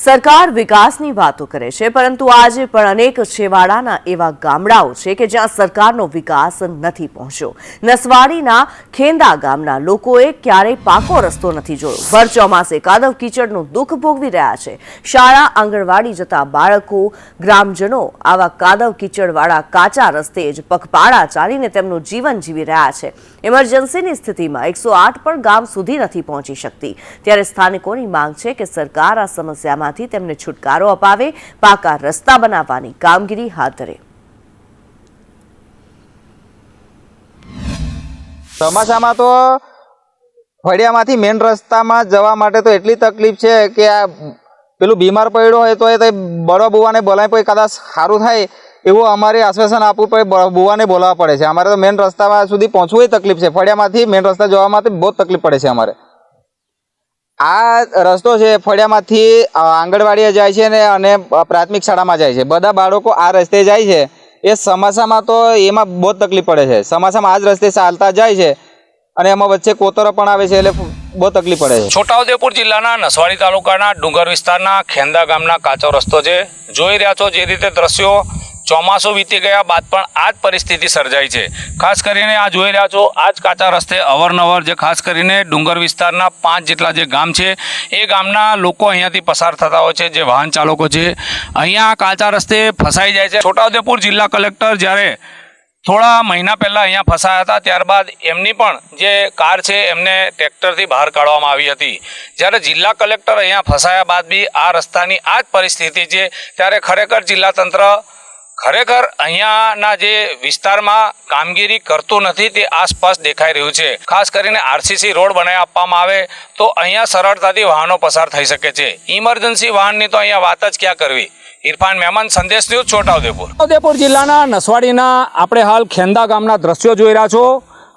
સરકાર વિકાસની વાતો કરે છે, પરંતુ આજે પણ અનેક છેવાડાના એવા ગામડાઓ છે કે જ્યાં સરકારનો વિકાસ નથી પહોંચ્યો. નસવાડીના ખેંદા ગામના લોકોએ ક્યારેય પાકો રસ્તો નથી જોયો. ભર ચોમાસે કાદવ કીચડનું દુઃખ ભોગવી રહ્યા છે. શાળા આંગણવાડી જતા બાળકો, ગ્રામજનો આવા કાદવ કીચડવાળા કાચા રસ્તે જ પગપાળા ચાલીને તેમનું જીવન જીવી રહ્યા છે. ઇમરજન્સીની સ્થિતિમાં એકસો આઠ પણ ગામ સુધી નથી પહોંચી શકતી. ત્યારે સ્થાનિકોની માંગ છે કે સરકાર આ સમસ્યામાંથી તેમને છુટકારો અપાવે, પાકા રસ્તા બનાવવાની કામગીરી હાથ ધરે. ચોમાસામાં તો ફળિયામાંથી મેઇન રસ્તામાં જવા માટે તો એટલી તકલીફ છે કે આ પેલું બીમાર પડ્યો હોય તો એ બળવા બુવાને બોલાય પછી કદાચ સારું થાય એવું અમારે આશ્વાસન આપવું પડે બુવાને બોલાવવા પડે છે. અમારે તો મેઇન રસ્તામાં સુધી પહોંચવું તકલીફ છે. ફળિયામાંથી મેઇન રસ્તા જવા માટે બહુ તકલીફ પડે છે અમારે. આ રસ્તો છે ફળિયામાંથી આંગણવાડીએ જાય છે ને અને પ્રાથમિક શાળામાં જાય છે. બધા બાળકો આ રસ્તે જાય છે. એ ચોમાસામાં તો એમાં બહુ તકલીફ પડે છે. ચોમાસામાં આ જ રસ્તે ચાલતા જાય છે અને એમાં વચ્ચે કોતરો પણ આવે છે એટલે બહુ તકલીફ પડે છે. છોટાઉદેપુર જિલ્લાના નસવાડી તાલુકાના ડુંગર વિસ્તારના ખેંદા ગામના કાચો રસ્તો છે. જોઈ રહ્યા છો જે રીતે દ્રશ્યો ચોમાસું વીતી ગયા બાદ પણ આ જ પરિસ્થિતિ સર્જાઈ છે. ખાસ કરીને આ જોઈ રહ્યા છો આ જ કાચા રસ્તે અવરનવર જે ખાસ કરીને ડુંગર વિસ્તારના પાંચ જેટલા જે ગામ છે, એ ગામના લોકો અહીંયાથી પસાર થતા હોય છે, જે વાહન ચાલકો છે, અહીંયા કાચા રસ્તે ફસાઈ જાય છે. છોટાઉદેપુર જિલ્લા કલેક્ટર જ્યારે થોડા મહિના પહેલાં અહીંયા ફસાયા હતા, ત્યારબાદ એમની પણ જે કાર છે, એમને ટ્રેક્ટરથી બહાર કાઢવામાં આવી હતી. જ્યારે જિલ્લા કલેક્ટર અહીંયા ફસાયા બાદ બી આ રસ્તાની આ જ પરિસ્થિતિ છે, ત્યારે ખરેખર જિલ્લા તંત્ર ખરેખર અહીંયાના જે વિસ્તારમાં કામગીરી કરતું નથી તે આસપાસ દેખાઈ રહ્યું છે. ખાસ કરીને આરસીસી રોડ બનાવી આપવામાં આવે તો અહીંયા સરળતાથી વાહનો પસાર થઈ શકે છે. ઇમરજન્સી વાહનની તો અહીંયા વાત જ ક્યાં કરવી? ઇરફાન મહેમાન સંદેશ ન્યૂઝ છોટાઉદેપુર ઉદેપુર જિલ્લાના નસવાડીના આપણે હાલ ખેંદા ગામના દ્રશ્યો જોઈ રહ્યા છો.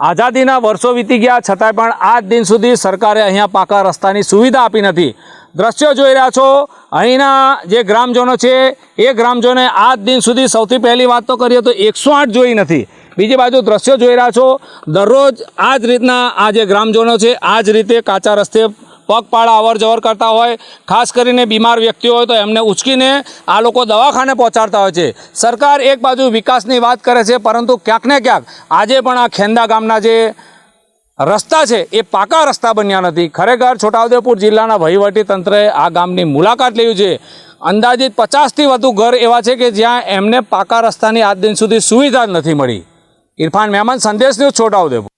આઝાદીના વર્ષો વીતી ગયા, છતાંય પણ આજ દિન સુધી સરકારે અહીંયા પાકા રસ્તાની સુવિધા આપી નથી. દ્રશ્યો જોઈ રહ્યા છો, અહીંના જે ગ્રામજનો છે, એ ગ્રામજનોએ આજ દિન સુધી સૌથી પહેલી વાત તો કરીએ તો એકસો આઠ જોઈ નથી. બીજી બાજુ દ્રશ્યો જોઈ રહ્યા છો, દરરોજ આ જ રીતના આ જે ગ્રામજનો છે આ જ રીતે કાચા રસ્તે પગપાળા અવર જવર કરતા હોય, ખાસ કરીને બીમાર વ્યક્તિઓ હોય તો એમને ઉચકીને આ લોકો દવાખાને પહોંચાડતા હોય છે. સરકાર એક બાજુ વિકાસની વાત કરે છે, પરંતુ ક્યાંક ને ક્યાંક આજે પણ આ ખેંદા ગામના જે રસ્તા છે, એ પાકા રસ્તા બન્યા નથી. ખરેખર છોટાઉદેપુર જિલ્લાના વહીવટી તંત્રએ આ ગામની મુલાકાત લેવી છે. અંદાજિત પચાસથી વધુ ઘર એવા છે કે જ્યાં એમને પાકા રસ્તાની આજ દિન સુધી સુવિધા જ નથી મળી. ઇરફાન મહેમાન સંદેશ ન્યૂઝ છોટાઉદેપુર.